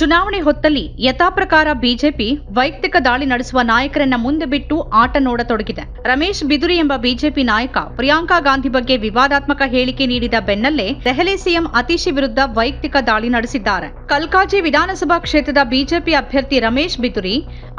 ಚುನಾವಣೆ ಹೊತ್ತಲ್ಲಿ ಯಥಾಪ್ರಕಾರ ಬಿಜೆಪಿ ವೈಯಕ್ತಿಕ ದಾಳಿ ನಡೆಸುವ ನಾಯಕರನ್ನ ಮುಂದೆ ಬಿಟ್ಟು ಆಟ ನೋಡತೊಡಗಿದೆ. ರಮೇಶ್ ಬಿದುರಿ ಎಂಬ ಬಿಜೆಪಿ ನಾಯಕ ಪ್ರಿಯಾಂಕಾ ಗಾಂಧಿ ಬಗ್ಗೆ ವಿವಾದಾತ್ಮಕ ಹೇಳಿಕೆ ನೀಡಿದ ಬೆನ್ನಲ್ಲೇ ದೆಹಲಿ ಸಿಎಂ ಅತಿಶಿ ವಿರುದ್ಧ ವೈಯಕ್ತಿಕ ದಾಳಿ ನಡೆಸಿದ್ದಾರೆ. ಕಲ್ಕಾಜಿ ವಿಧಾನಸಭಾ ಕ್ಷೇತ್ರದ ಬಿಜೆಪಿ ಅಭ್ಯರ್ಥಿ ರಮೇಶ್ ಬಿದುರಿ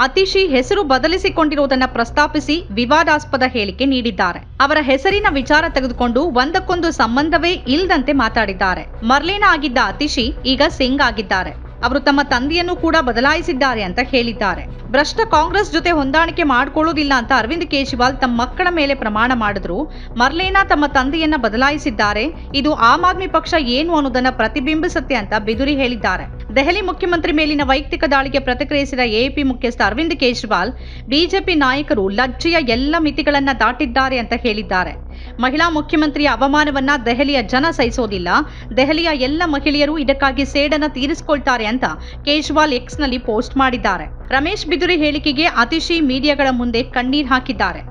ಅತೀಶಿ ಹೆಸರು ಬದಲಿಸಿಕೊಂಡಿರುವುದನ್ನು ಪ್ರಸ್ತಾಪಿಸಿ ವಿವಾದಾಸ್ಪದ ಹೇಳಿಕೆ ನೀಡಿದ್ದಾರೆ. ಅವರ ಹೆಸರಿನ ವಿಚಾರ ತೆಗೆದುಕೊಂಡು ಒಂದಕ್ಕೊಂದು ಸಂಬಂಧವೇ ಇಲ್ಲದಂತೆ ಮಾತಾಡಿದ್ದಾರೆ. ಮರ್ಲೇನ ಆಗಿದ್ದ ಅತಿಶಿ ಈಗ ಸಿಂಗ್ ಆಗಿದ್ದಾರೆ. ಅವರು ತಮ್ಮ ತಂದೆಯನ್ನು ಕೂಡ ಬದಲಾಯಿಸಿದ್ದಾರೆ ಅಂತ ಹೇಳಿದ್ದಾರೆ. ಭ್ರಷ್ಟ ಕಾಂಗ್ರೆಸ್ ಜೊತೆ ಹೊಂದಾಣಿಕೆ ಮಾಡಿಕೊಳ್ಳೋದಿಲ್ಲ ಅಂತ ಅರವಿಂದ್ ಕೇಜ್ರಿವಾಲ್ ತಮ್ಮ ಮಕ್ಕಳ ಮೇಲೆ ಪ್ರಮಾಣ ಮಾಡಿದ್ರು. ಮರ್ಲೇನಾ ತಮ್ಮ ತಂದೆಯನ್ನ ಬದಲಾಯಿಸಿದ್ದಾರೆ. ಇದು ಆಮ್ ಆದ್ಮಿ ಪಕ್ಷ ಏನು ಅನ್ನೋದನ್ನ ಪ್ರತಿಬಿಂಬಿಸುತ್ತೆ ಅಂತ ಬಿದುರಿ ಹೇಳಿದ್ದಾರೆ. ದೆಹಲಿ ಮುಖ್ಯಮಂತ್ರಿ ಮೇಲಿನ ವೈಯಕ್ತಿಕ ದಾಳಿಗೆ ಪ್ರತಿಕ್ರಿಯಿಸಿದ ಎಎಪಿ ಮುಖ್ಯಸ್ಥ ಅರವಿಂದ್ ಕೇಜ್ರಿವಾಲ್ ಬಿಜೆಪಿ ನಾಯಕರು ಲಜ್ಜೆಯ ಎಲ್ಲ ಮಿತಿಗಳನ್ನ ದಾಟಿದ್ದಾರೆ ಅಂತ ಹೇಳಿದ್ದಾರೆ ಮಹಿಳಾ ಮುಖ್ಯಮಂತ್ರಿಯ ಅವಮಾನವನ್ನ ದೆಹಲಿಯ ಜನ ಸಹಿಸೋದಿಲ್ಲ ದೆಹಲಿಯ ಎಲ್ಲ ಮಹಿಳೆಯರು ಇದಕ್ಕಾಗಿ ಸೇಡನ್ನ ತೀರಿಸಿಕೊಳ್ತಾರೆ ಅಂತ ಕೇಜ್ರಿವಾಲ್ ಎಕ್ಸ್ನಲ್ಲಿ ಪೋಸ್ಟ್ ಮಾಡಿದ್ದಾರೆ ರಮೇಶ್ ಬಿದುರಿ ಹೇಳಿಕೆಗೆ ಅತಿಶಿ ಮೀಡಿಯಾಗಳ ಮುಂದೆ ಕಣ್ಣೀರ್ ಹಾಕಿದ್ದಾರೆ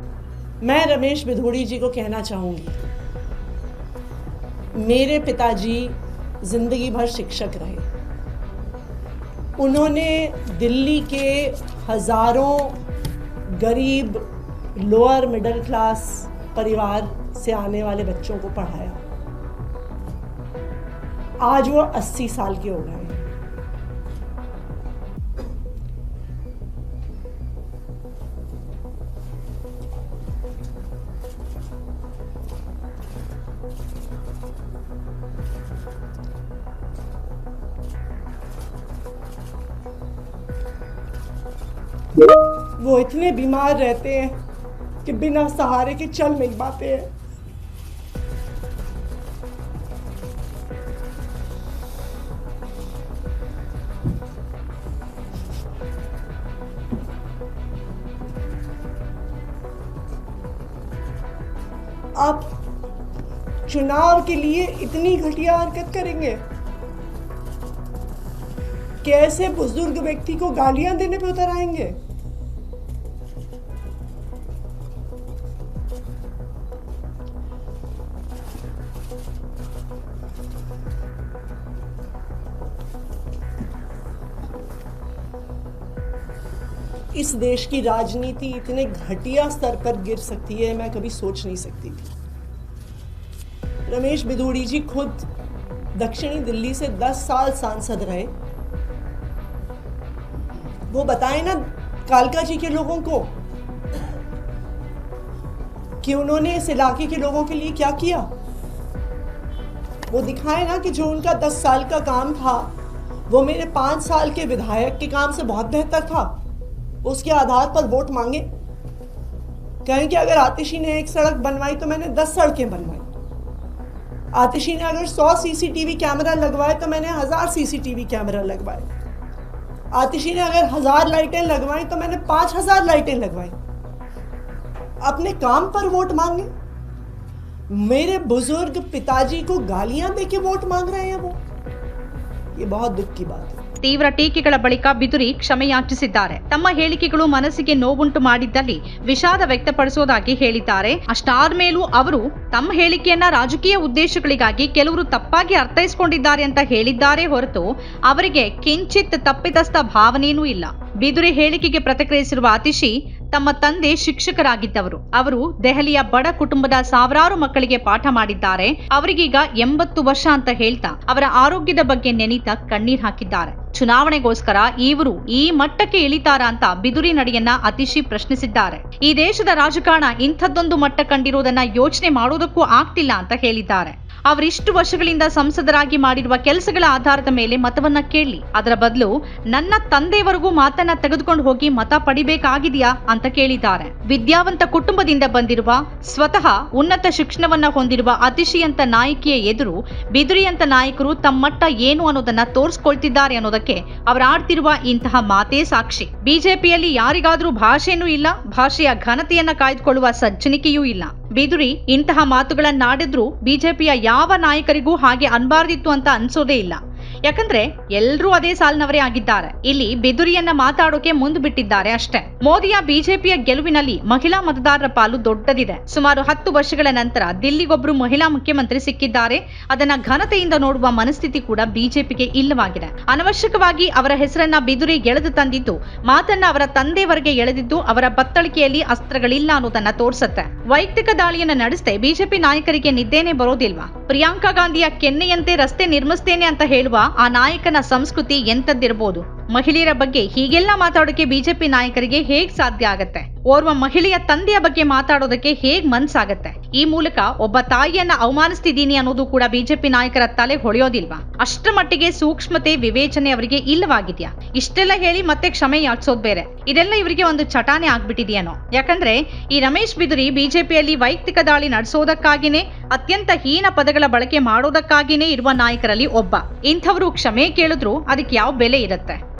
मैं रमेश बिधोड़ी जी को कहना चाहूँगी मेरे पिताजी जिंदगी भर शिक्षक रहे उन्होंने दिल्ली के हज़ारों गरीब लोअर मिडिल क्लास परिवार से आने वाले बच्चों को पढ़ाया। आज वो 80 साल के हो गए। वो इतने बीमार रहते हैं कि बिना सहारे के चल नहीं पाते हैं। आप चुनाव के लिए इतनी घटिया हरकत करेंगे। कैसे बुज़ुर्ग व्यक्ति को गालियाँ देने पे उतर आएँगे? इस देश की राजनीति इतने घटिया स्तर पर गिर सकती है, मैं कभी सोच नहीं सकती थी। रमेश बिधूड़ी जी खुद दक्षिणी दिल्ली से 10 साल सांसद रहे। वो बताएँ ना कालका जी के लोगों को कि उन्होंने इस इलाके के लोगों के लिए क्या किया? वो दिखाए ना कि जो उनका 10 साल का काम था, वो मेरे पाँच साल के विधायक के काम से बहुत बेहतर था। उसके आधार पर वोट मांगे। कहें कि अगर आतिशी ने एक सड़क बनवाई तो मैंने दस सड़कें बनवाई। आतिशी ने अगर सौ सीसीटीवी कैमरा लगवाए तो मैंने हज़ार सीसीटीवी कैमरा लगवाए। आतिशी ने अगर हज़ार लाइटें लगवाई तो मैंने पाँच हज़ार लाइटें लगवाई। अपने काम पर वोट मांगे। मेरे बुज़ुर्ग पिताजी को गालियाँ देके वोट मांग रहे हैं वो। ये बहुत दुख की बात है। ತೀವ್ರ ಟೀಕೆಗಳ ಬಳಿಕ ಬಿದುರಿ ಕ್ಷಮೆಯಾಚಿಸಿದ್ದಾರೆ. ತಮ್ಮ ಹೇಳಿಕೆಗಳು ಮನಸ್ಸಿಗೆ ನೋವುಂಟು ಮಾಡಿದ್ದಲ್ಲಿ ವಿಷಾದ ವ್ಯಕ್ತಪಡಿಸುವುದಾಗಿ ಹೇಳಿದ್ದಾರೆ. ಅಷ್ಟಾದ್ಮೇಲೂ ಅವರು ತಮ್ಮ ಹೇಳಿಕೆಯನ್ನ ರಾಜಕೀಯ ಉದ್ದೇಶಗಳಿಗಾಗಿ ಕೆಲವರು ತಪ್ಪಾಗಿ ಅರ್ಥೈಸಿಕೊಂಡಿದ್ದಾರೆ ಅಂತ ಹೇಳಿದ್ದಾರೆ ಹೊರತು ಅವರಿಗೆ ಕಿಂಚಿತ್ ತಪ್ಪಿತಸ್ಥ ಭಾವನೆಯೂ ಇಲ್ಲ. ಬಿದುರಿ ಹೇಳಿಕೆಗೆ ಪ್ರತಿಕ್ರಿಯಿಸಿರುವ ಅತಿಶಿ ತಮ್ಮ ತಂದೆ ಶಿಕ್ಷಕರಾಗಿದ್ದವರು. ಅವರು ದೆಹಲಿಯ ಬಡ ಕುಟುಂಬದ ಸಾವಿರಾರು ಮಕ್ಕಳಿಗೆ ಪಾಠ ಮಾಡಿದ್ದಾರೆ. ಅವರಿಗೀಗ ಎಂಬತ್ತು ವರ್ಷ ಅಂತ ಹೇಳ್ತಾ ಅವರ ಆರೋಗ್ಯದ ಬಗ್ಗೆ ನೆನೀತಾ ಕಣ್ಣೀರ್ ಹಾಕಿದ್ದಾರೆ. ಚುನಾವಣೆಗೋಸ್ಕರ ಇವರು ಈ ಮಟ್ಟಕ್ಕೆ ಇಳಿತಾರ ಅಂತ ಬಿದುರಿ ನಡೆಯನ್ನ ಅತಿಶಿ ಪ್ರಶ್ನಿಸಿದ್ದಾರೆ. ಈ ದೇಶದ ರಾಜಕಾರಣ ಇಂಥದ್ದೊಂದು ಮಟ್ಟ ಕಂಡಿರುವುದನ್ನ ಯೋಚನೆ ಮಾಡುವುದಕ್ಕೂ ಆಗ್ತಿಲ್ಲ ಅಂತ ಹೇಳಿದ್ದಾರೆ. ಅವರಿಷ್ಟು ವರ್ಷಗಳಿಂದ ಸಂಸದರಾಗಿ ಮಾಡಿರುವ ಕೆಲಸಗಳ ಆಧಾರದ ಮೇಲೆ ಮತವನ್ನ ಕೇಳಿ. ಅದರ ಬದಲು ನನ್ನ ತಂದೆಯವರೆಗೂ ಮಾತನ್ನ ತೆಗೆದುಕೊಂಡು ಹೋಗಿ ಮತ ಪಡಿಬೇಕಾಗಿದೆಯಾ ಅಂತ ಕೇಳಿದ್ದಾರೆ. ವಿದ್ಯಾವಂತ ಕುಟುಂಬದಿಂದ ಬಂದಿರುವ, ಸ್ವತಃ ಉನ್ನತ ಶಿಕ್ಷಣವನ್ನ ಹೊಂದಿರುವ ಅತಿಶಿಯಂತ ನಾಯಕಿಯ ಎದುರು ಬಿದುರಿಯಂತ ನಾಯಕರು ತಮ್ಮ ಮಟ್ಟ ಏನು ಅನ್ನೋದನ್ನ ತೋರಿಸ್ಕೊಳ್ತಿದ್ದಾರೆ ಅನ್ನೋದಕ್ಕೆ ಅವರು ಆಡ್ತಿರುವ ಇಂತಹ ಮಾತೇ ಸಾಕ್ಷಿ. ಬಿಜೆಪಿಯಲ್ಲಿ ಯಾರಿಗಾದ್ರೂ ಭಾಷೆನೂ ಇಲ್ಲ, ಭಾಷೆಯ ಘನತೆಯನ್ನ ಕಾಯ್ದುಕೊಳ್ಳುವ ಸಜ್ಜನಿಕೆಯೂ ಇಲ್ಲ. ಬಿದುರಿ ಇಂತಹ ಮಾತುಗಳನ್ನಾಡಿದ್ರೂ ಬಿಜೆಪಿಯ ಯಾವ ನಾಯಕರಿಗೂ ಹಾಗೆ ಅನ್ಬಾರ್ದಿತ್ತು ಅಂತ ಅನ್ಸೋದೇ ಇಲ್ಲ. ಯಾಕಂದ್ರೆ ಎಲ್ರೂ ಅದೇ ಸಾಲಿನವರೇ ಆಗಿದ್ದಾರೆ. ಇಲ್ಲಿ ಬಿದುರಿಯನ್ನ ಮಾತಾಡೋಕೆ ಮುಂದ್ ಬಿಟ್ಟಿದ್ದಾರೆ ಅಷ್ಟೇ. ಮೋದಿಯ ಬಿಜೆಪಿಯ ಗೆಲುವಿನಲ್ಲಿ ಮಹಿಳಾ ಮತದಾರರ ಪಾಲು ದೊಡ್ಡದಿದೆ. ಸುಮಾರು ಹತ್ತು ವರ್ಷಗಳ ನಂತರ ದಿಲ್ಲಿಗೊಬ್ರು ಮಹಿಳಾ ಮುಖ್ಯಮಂತ್ರಿ ಸಿಕ್ಕಿದ್ದಾರೆ. ಅದನ್ನ ಘನತೆಯಿಂದ ನೋಡುವ ಮನಸ್ಥಿತಿ ಕೂಡ ಬಿಜೆಪಿಗೆ ಇಲ್ಲವಾಗಿದೆ. ಅನವಶ್ಯಕವಾಗಿ ಅವರ ಹೆಸರನ್ನ ಬಿದುರಿ ಎಳೆದು ತಂದಿದ್ದು, ಮಾತನ್ನ ಅವರ ತಂದೆವರೆಗೆ ಎಳೆದಿದ್ದು, ಅವರ ಬತ್ತಳಿಕೆಯಲ್ಲಿ ಅಸ್ತ್ರಗಳಿಲ್ಲ ಅನ್ನೋದನ್ನ ತೋರಿಸುತ್ತೆ. ವೈಯಕ್ತಿಕ ದಾಳಿಯನ್ನ ನಡೆಸದೆ ಬಿಜೆಪಿ ನಾಯಕರಿಗೆ ನಿದ್ದೇನೆ ಬರೋದಿಲ್ವಾ? ಪ್ರಿಯಾಂಕಾ ಗಾಂಧಿಯ ಕೆನ್ನೆಯಂತೆ ರಸ್ತೆ ನಿರ್ಮಿಸ್ತೇನೆ ಅಂತ ಹೇಳುವ ಆ ನಾಯಕನ ಸಂಸ್ಕೃತಿ ಎಂಥದ್ದಿರ್ಬೋದು? ಮಹಿಳೆಯರ ಬಗ್ಗೆ ಹೀಗೆಲ್ಲ ಮಾತಾಡೋಕೆ ಬಿಜೆಪಿ ನಾಯಕರಿಗೆ ಹೇಗೆ ಸಾಧ್ಯ ಆಗತ್ತೆ? ಓರ್ವ ಮಹಿಳೆಯ ತಂದೆಯ ಬಗ್ಗೆ ಮಾತಾಡೋದಕ್ಕೆ ಹೇಗ್ ಮನ್ಸಾಗತ್ತೆ? ಈ ಮೂಲಕ ಒಬ್ಬ ತಾಯಿಯನ್ನ ಅವಮಾನಿಸ್ತಿದ್ದೀನಿ ಅನ್ನೋದು ಕೂಡ ಬಿಜೆಪಿ ನಾಯಕರ ತಲೆ ಹೊಳೆಯೋದಿಲ್ವಾ? ಅಷ್ಟರ ಮಟ್ಟಿಗೆ ಸೂಕ್ಷ್ಮತೆ, ವಿವೇಚನೆ ಅವರಿಗೆ ಇಲ್ಲವಾಗಿದ್ಯಾ? ಇಷ್ಟೆಲ್ಲ ಹೇಳಿ ಮತ್ತೆ ಕ್ಷಮೆ ಯಾಚಿಸೋದ್ ಬೇರೆ. ಇದೆಲ್ಲ ಇವರಿಗೆ ಒಂದು ಚಟಾನೆ ಆಗ್ಬಿಟ್ಟಿದೆಯೇನೋ. ಯಾಕಂದ್ರೆ ಈ ರಮೇಶ್ ಬಿದುರಿ ಬಿಜೆಪಿಯಲ್ಲಿ ವೈಯಕ್ತಿಕ ದಾಳಿ ನಡೆಸೋದಕ್ಕಾಗಿನೇ, ಅತ್ಯಂತ ಹೀನ ಪದಗಳ ಬಳಕೆ ಮಾಡೋದಕ್ಕಾಗಿನೇ ಇರುವ ನಾಯಕರಲ್ಲಿ ಒಬ್ಬ. ಇಂಥವರು ಕ್ಷಮೆ ಕೇಳಿದ್ರು ಅದಕ್ಕೆ ಯಾವ ಬೆಲೆ ಇರುತ್ತೆ?